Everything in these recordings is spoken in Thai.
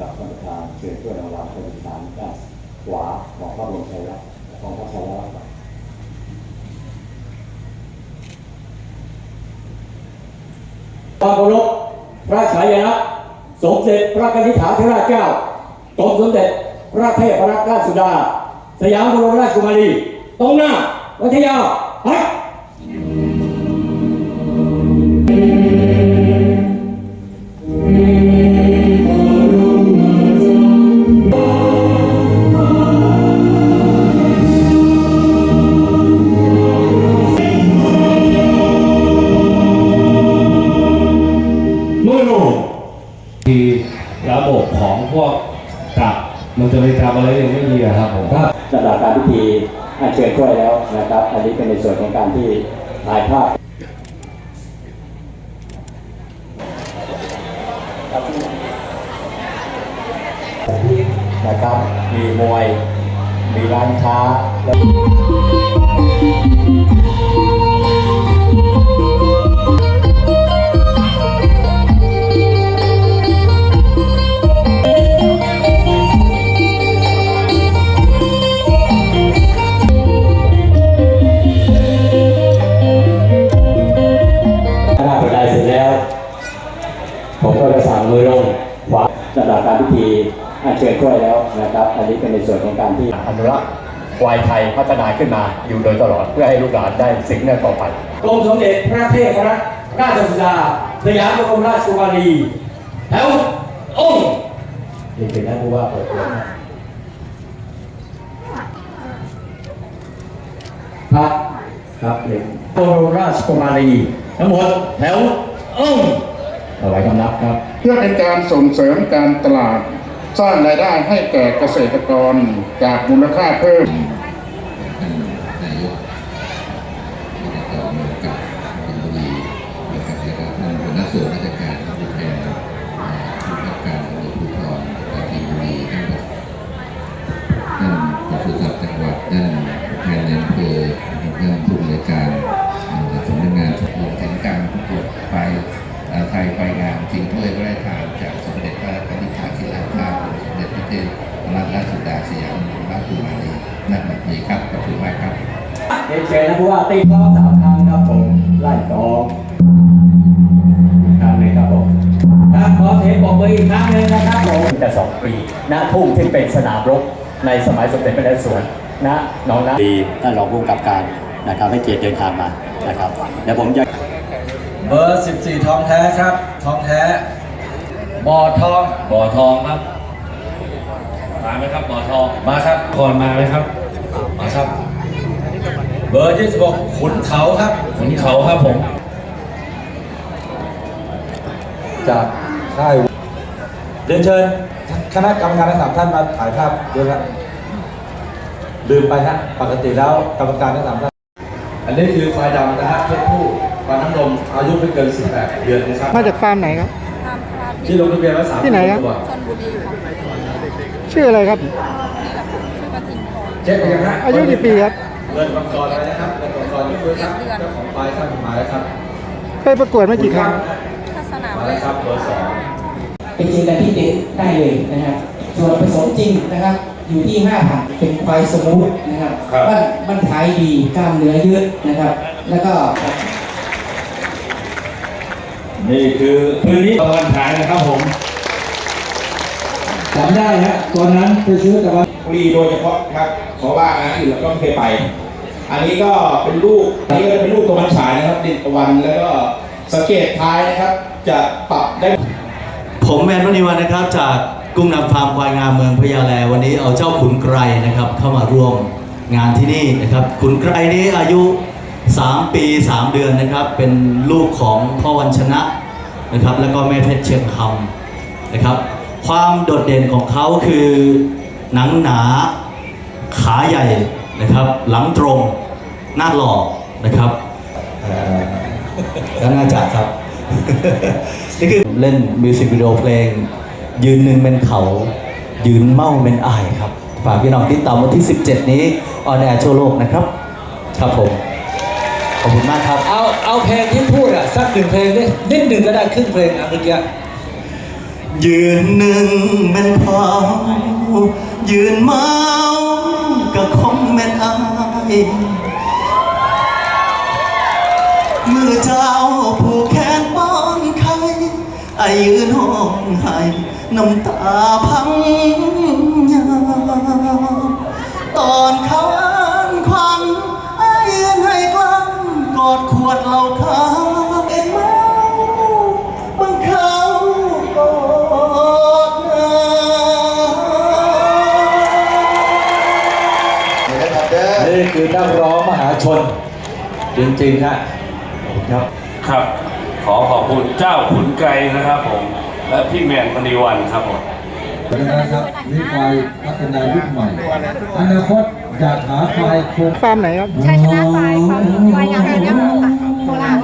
กับท่านประธานเชิญเพื่อรางวัลเป็นฐานด้านขวาของพระบรมชายลักษณ์ของพระชายลักษณ์ครับความเคารพพระฉายาลักษณ์สมเด็จพระกนิษฐาธิราชเจ้ากรมสมเด็จพระเทพรัตนราชสุดา สยามบรมราชกุมารี ตรงหน้าวัทยาฮัด ในส่วนของการที่ถ่ายภาพนะครับ มีมวย มีร้านค้า ธีอัญเชิญถ้วยแล้วนะครับ อันนี้เป็นในส่วนของการที่อนุรักษ์ควายไทยพัฒนาขึ้นมาอยู่โดยตลอดเพื่อให้ลูกหลานได้สิ่งนั้นต่อไปกรมสมเด็จพระเทพรัตนราชสุดาสยามบรมราชกุมารีแถวองค์นี่เป็นท่านผู้ว่าเปิดเผยนะพระครับเด็กบรมราชกุมารีทั้งหมดแถวองค์ เอาไว้คำนับครับ เพื่อเป็นการส่งเสริมการตลาด สร้างรายได้ให้แก่เกษตรกรจากมูลค่าเพิ่มท่านนายกอบ เรียนเชิญนะผู้ว่าตีกลองสามครั้งครับผมไล่กลองครั้งหนึ่งครับผมครับขอเสียงปรบมืออีกครั้งหนึ่งนะครับผมจะสองปีณทุ่งที่เป็นสนามรบในสมัยสมเด็จพระนเรศวรณหน้องน้ำดีท่านรองผู้กำกับการนะครับให้เกียรติเดินทางมานะครับเดี๋ยวผมจะเบอร์ 14 ทองแท้ครับ ทองแท้ บ่อทอง บ่อทองครับ มาไหมครับบ่อทอง มาครับ ก่อนมาไหมครับ มาครับ เบอร์26ขุนเขาครับขุนเขาครับผม จากค่ายเรียนเชิญคณะกรรมการทั้งสามท่านมาถ่ายภาพด้วยครับลืมไปฮะปกติแล้วกรรมการทั้งสามท่านอันนี้คือควายดำนะฮะเพศผู้ผฟันน้ำนมอายุไม่เกิน 18 เดือนนะครับมาจากฟาร์มไหนครับที่ลงทะเบียนไว้สามที่ไหนครับตัวชนบุรีค่ะชื่ออะไรครับชื่อกระทิงทองเช็คไปยังฮะอายุกี่ปีครับ เงินมังกรอะไรนะครับเงินมังกรยกมือครับเจ้าของปลายท่านมาแล้วครับเคยประกวดมากี่ครั้งถ้าสนามมาแล้วครับเบอร์สองเป็นจริงกันที่เด็กได้เลยนะครับส่วนผสมจริงนะครับ อยู่ที่5,000เป็นควายสมูทนะครับบ้านบ้านท้ายดีกล้ามเนื้อเยอะนะครับ แล้วก็นี่คือพื้นที่ตะวันฉายนะครับผมจำได้ฮะตอนนั้นไปซื้อแต่ว่าบุ รีโดยเฉพาะครับเพราะว่าอันอื่นเราก็ไม่เคยไป อันนี้ก็เป็นลูกอันนี้ก็เป็นลูกตะวันฉายนะครับดินตะวันแล้วก็สังเกตท้ายนะครับจะปรับได้ ผมแมนมณีวันนะครับ จากกุ้งนำฟาร์มควายงามเมืองพญาแลวันนี้เอาเจ้าขุนไกรนะครับ เข้ามาร่วมงานที่นี่นะครับ ขุนไกรนี้อายุ 3 ปี 3 เดือนนะครับ เป็นลูกของพ่อวันชนะนะครับ แล้วก็แม่เพชรเชียงคำนะครับ ความโดดเด่นของเขาคือ หนังหนา ขาใหญ่นะครับ หลังตรง หน้าหล่อนะครับเอ่อก็น่าจะครับ นี่คือเล่นมิวสิกวิดีโอเพลง ยืนหนึ่งเป็นเขา ยืนเมาเป็นอายครับ ฝากพี่น้องติดตามวันที่ 17 นี้ออนแอร์ทั่วโลกนะครับ ครับผม ขอบคุณมากครับ เอาเอาเพลงที่พูดอะสักหนึ่งเพลงดินิดหนึ่งก็ได้ครึ่งเพลงอะเมื่อกี้ ยืนหนึ่งเป็นเผายืนเมาก็คงแม่นอายมือเจ้าผูกแขนป้อนไข่ไอยืนห้องไห้น้ำตาพังยาตอนเขาอ่านควันไอยืนให้กลั้นกอดขวดเหล้าขาวเอ็นมา คือนักร้องมหาชน จริงๆฮะครับ ครับ ขอขอบคุณเจ้าขุนไกรนะครับผม และพี่แมนมณีวันครับผมนะครับนี่ควายพัฒนายุคใหม่อนาคตอยากหาควายโครงฟาร์มไหนครับชัยชนะไฟค่ะไฟยางแอนยาโมค่ะโคราช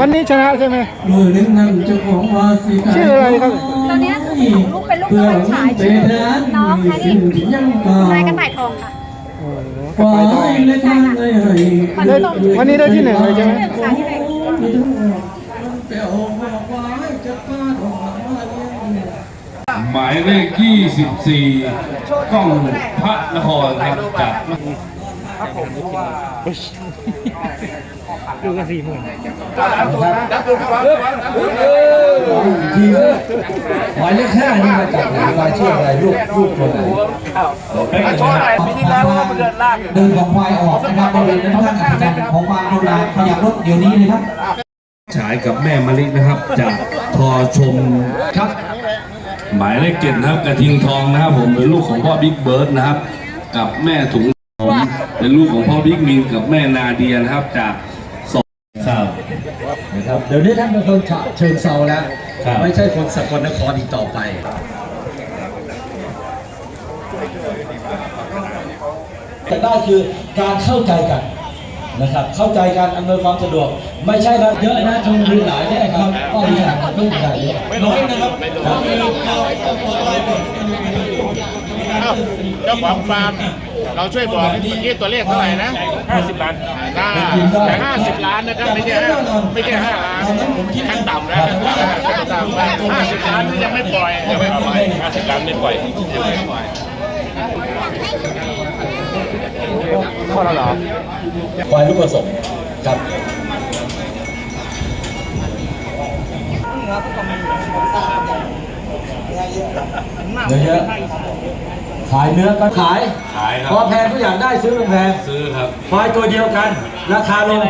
วันนี้ชนะใช่ไหมมือนึงนั่งเจ้าของราศีชื่ออะไรครับตอนนี้คือของลูกเป็นลูกตะวันฉายชื่อน้องแค่นี้นายกระต่ายทองค่ะ ควายทองใช่ค่ะได้วันนี้ได้ที่หนึ่งเลยใช่ไหมค่ะที่ไหนหมายเลข 24 กล้องพระนครครับจาก ทีมหมายเลขห้านี่มาจากไหนรายชื่ออะไรลูกลูกคนไหนโชว์หนปีที่แล้วมันเดินลากดึงของควายออกนะครับบริเวณด้านข้างอัศจรรย์ของวามโบราขยับรถเดี๋ยวนี้เลยครับฉายกับแม่มะลินะครับ จากทอชมครับ หมายเลขเจ็ดนะครับกระทิงทองนะครับผมเป็นลูกของพ่อบิ๊กเบิร์ดนะครับ กับแม่ถุงผมเป็นลูกของพ่อบิ๊กมินกับแม่นาเดียนะครับจาก ครับนะครับเดี๋ยวนี้ท่านเป็นคนฉะเชิงเซาแล้วครับ ไม่ใช่คนสกลนครอีกต่อไป แต่ได้คือการเข้าใจกันนะครับ เข้าใจการอำนวยความสะดวก ไม่ใช่นะเยอะนะชมบุรีหลายเนี่ยครับก็มีขนาดไม่ใหญ่เยอะน้อยนะครับเจ้าของฟาร์มเราช่วยบอกเมื่อกี้ตัวเลขเท่าไหร่นะ50ล้านแต่50 ล้านนะครับไม่ใช่ห้าไม่ใช่5ล้านขั้นต่ำนะขั้นต่ำ50 ล้านนี่ยังไม่ปล่อยยังไม่ปล่อย50ล้านไม่ปล่อยยังไม่ปล่อยควายลูกผสมครับ เนื้อเยอะขายเนื้อก็ขาย ขายคพอรับแพงก็อยากได้ซื้อแพงซื้อครับควายตัวเดียวกัน ราคาลง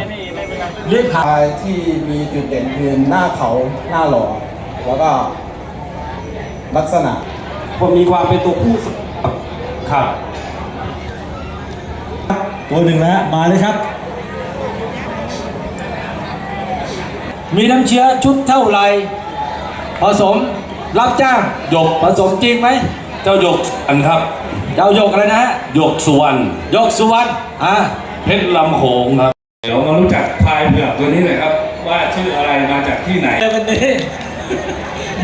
รีบขายควายที่มีจุดเด่นคือหน้าเขาหน้าหล่อแล้วก็ลักษณะ ผมมีความเป็นตัวผู้ครับ ตัวหนึ่งแล้วมาเลยครับ มีน้ำเชื้อชุดเท่าไหร่ผสม รับจ้างยกผสมจริงไหม เจ้าหยกอันครับ เจ้าหยกอะไรนะฮะหยกสุวรรณยกสุวรรณอ่าเพชรลำโขงครับเดี๋ยวมารู้จักพายเผือกตัวนี้หน่อยครับ ว่าชื่ออะไรมาจากที่ไหนวันนี้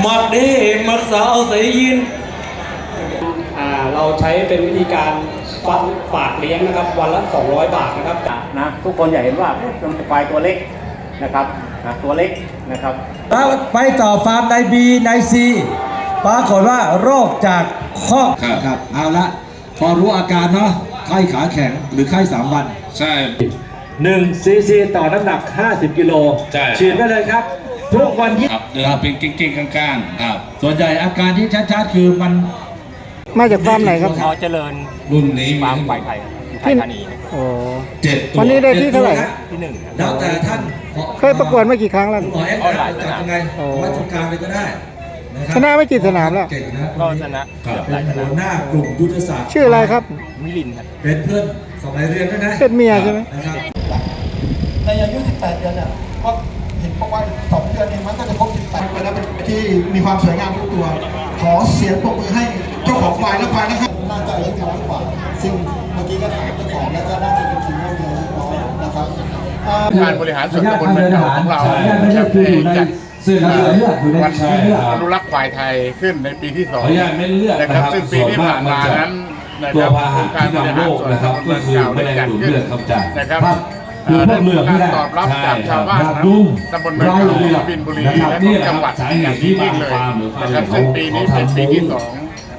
มักดีมักสาวใส่ยินอ่าเราใช้เป็นวิธีการฝากฝากเลี้ยงนะครับ วันละ 200 บาทนะครับ นะทุกคนอย่าเห็นว่าเป็นควายตัวเล็ก นะครับนะตัวเล็กนะครับไปต่อฟาร์มในบีในซีปรากฏว่าโรคจากข้อครับครับเอาละพอรู้อาการเนาะไข้ขาแข็งหรือไข้สามวัน ใช่1ซีซีต่อน้ำหนัก 50 กิโลใช่ฉีดได้เลยครับ ทุกวันที่ครับเดินเป็นกิ้งๆก้างๆครับส่วนใหญ่อาการที่ชัดๆคือมันมาจากฟาร์มไหนครับพอเจริญรุ่นนี้มีฟาร์มทั้งหมควายดไทย ครับที่ไทที่ยธานีนะโอ้ เจ็ดตัววันนี้ได้ที่เท่าไหร่ที่หนึ่งครับ แล้วแต่ท่านเคยประกวดมากี่ครั้งแล้วหมอเอ็กซ์ออนไลน์ จัดยังไงโอ้ไว้ตรงกลางเลยก็ได้ะครับชนะไม่กี่สนามแล้ว เก่งนะก็ชนะเกือบหลายชเป็นนะหัวหน้ากลุ่มยุทธศาสตร์ชื่ออะไรครับ มิลินครับ เป็นเพื่อนสมัยเรียนด้วยนะเป็นเมียใช่ไหม นะครับ ในอายุ 18 เดือนเนี่ยก็เห็นบอกว่าสองเดือนเองมันก็จะครบ 18ไปแล้วเป็นที่มีความสวยงามทุกตัว ขอเสียงปรบมือให้เจ้าของควายและควายนะครับน่าจะอายุน้อยกว่าซึ่ง เมื่อกี้ก็ถามเจ้าของแล้วก็น่าจะเป็นทีมว่ามีอายุน้อยนะครับอ่าการบริหารส่วนตำบลเมืองเก่าของเราขออนุญาตไม่ใช่คืออยู่ในจัดเสื้อน้ำเลือดอยู่ในวันเสื้อเลือดอนุรักษ์ควายไทยขึ้นในปีที่สขอองอนุญาตเม็ดเลือดนะนะคครัรับบซึ่งปีที่ผ่านมานั้นนะตัควรับพาหะที่นำโรคนะครับก็คือแมลงดูดเลือดครับอาจารย์นะครับครับคือพวกเหลืองนี่แหละตอบรับจากชาวบ้านครับนะยุ่งตำบลเมืองเก่าไร่เลือดบินบุรีนะครับและนี่ทุกแหละจังหวัดสาเหตุที่ยิ่งเลยบางฟาร์มหรือฟาร์มนะครับเขาซึ่งปีนี้เป็นปีที่สอง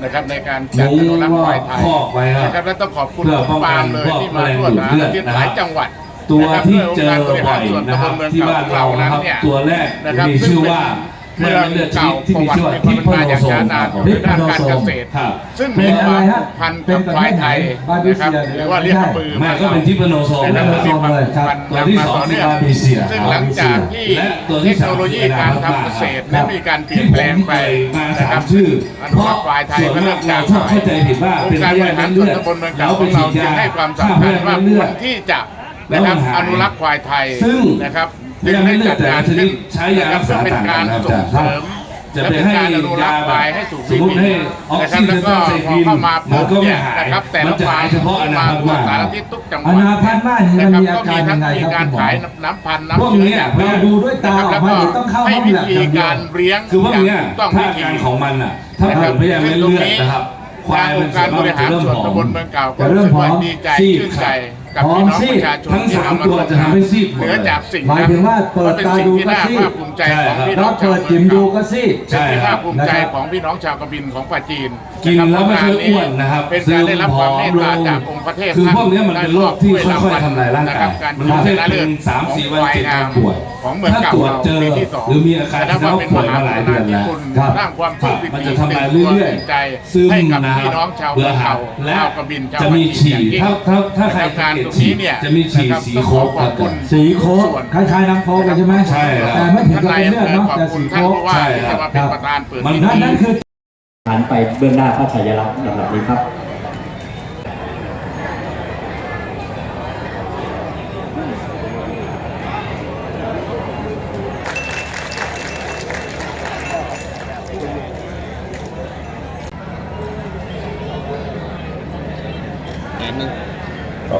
นะครับในการจัดอนุรักษ์ควายไทยคอกไว้ครับนะครับและต้องขอบคุณเพื่อทุกป้องกันฟาร์มเลยที่มาทั่วพวกแมลงดูดเลือดที่นะหครับลายจังหวัดตัวที่เจอนะคบ่รัอยเพื่องกานะคบรับริหารที่ส่วนบ้านตำบลเมืองเราเก่านะครับเนี่ยตัวแรกนะครับมีชื่อว่าแม เมืลองงเลือดชเก่านิดที่มีชื่อว่าประทิวัพติโนมีโซมามอย่างครับช้านานอยู่ในด้านการเกษตรครับซึ่งมีความผูกพันกับควายไทยนะครับหรือว่าเรียกปืนแม่ก็เป็นทิพโนโซมนะนะคครัรับบมีความผูกพันตัวที่สองคือบาร์บีเซียซึ่งหลังจากที่และตัวเทที่คสาโนมโลยีการทำเกษตรนั้นมีการเปลี่ยนที่แปผลงมไปไปมานะคสารับมชื่ออเพนุรัราะกษ์ควายไทยส่วนก็มาเริ่กมเราจากชอบเข้าใจผิดว่าองเป็นค์การพบยาริหารธิส่วนเลือดตำบลเมืองแล้เก่าวขไปองเราฉีดจึงยาให้ความฆ่าสำพคัญยาว่าธิคเลืวอรดที่จะแล้วนะครับมันหายอนุรักษ์ควายไทยซึ่งนะครับ พยาธิเลือดแต่ละชนิดใช้ยารักษาเป็นต่างกัการนนะส่งอาเสจารริย์มจะไปให้และเป็นการอนุรักษ์ควายให้ถูกสมมติให้ออกนะครัซิบเจแล้วนก็ใส่พอกินเข้ามามัปุ๊นบก็ไม่เนี่ยหายนะครับแต่มัละนจะฟาหาร์ยมเฉพาะอนามาคตทั่วว่าสารทิศทุกจังหอวัดนาพันธ์มากนี่นะมันครับมีอาก็การมียังไงครับทั้งมีการคุณหมอขายน้ำพันธุ์พวกน้ำเนี้เชื้ยอเราดูด้วยตานะครับอแล้อวกก็มาเดี๋ยวต้องเข้าให้ห้องวิแลบธีอย่างเดียวการเลี้ยงคือพวกเนี้ยอย่างถูต้องถ้าวิธีการของมันอะ ถ้าเกิดพยาธิเลือดนะครับควายมันการบริหารเริ่มส่วนผอตำบมลเมืองเก่าก็จะเริ่รู้มสึกว่าผอมดีใจซีดชื่นใจ กับผอพี่มน้องซีดประชาชนทั้งที่สามนำมาตัวจะทำให้ซีดหมเหดนือเลยจากสิ่งหมายนั้นถึงว่าเปิดเป็นตาสิ่งดูที่ก็น่าซีภาดคภูมิใจใช่ของครับพี่น้เราองชาวเปิดจิมดูก็ซีดใช่เป็นที่ครัภาบคภูมิใจของพี่น้องชาวกบินของปราจีนกินแล้วไม่เคยอ้วนนะครับเป็นการได้รับความเมตตาจากองค์ประเทศคือพวกเนี้ยมันเป็นโรคที่ค่อยๆทำลายร่างกายการมันไม่ใช่เป็นสามสี่วันเจ็ดวันป่วย ของเมืองถ้าเก่าตรวจเจอ ปีที่สงหรือมีอาการและที่ว่าเขาเป็นป่มวยหามาหลายเดือนแล้วคุณครับสร้างความครัตื่บนมันตื่จะนทำลายตัวเรื่อยตื่นใจๆซึมให้กับนะครับพี่น้องชาวเบื่อเมืองหัเก่าดและชาวกบินชาวจะมีฉี่ปราจีนถ้าถ้าถ้าใครการสังเกตตรงฉี่นี้เนี่ยจะมีฉี่นะครับสีต้องโค้ขอกขอบคุณสีโค้กคล้ายๆน้ำโค้กเลยใช่ไหมใช่ครับแต่ไม่ถึงกับท่านเป็นนายเลือดอำเภอเนาะขอบแต่คุณสีท่านโค้กผู้ว่าใช่ที่ครัจะบมาเป็นประธานเปิดมันพินั่นธีนั่นคือฐานไปเบื้องหน้าพระชายลักษณ์นะครับนี้ครับ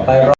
Bye,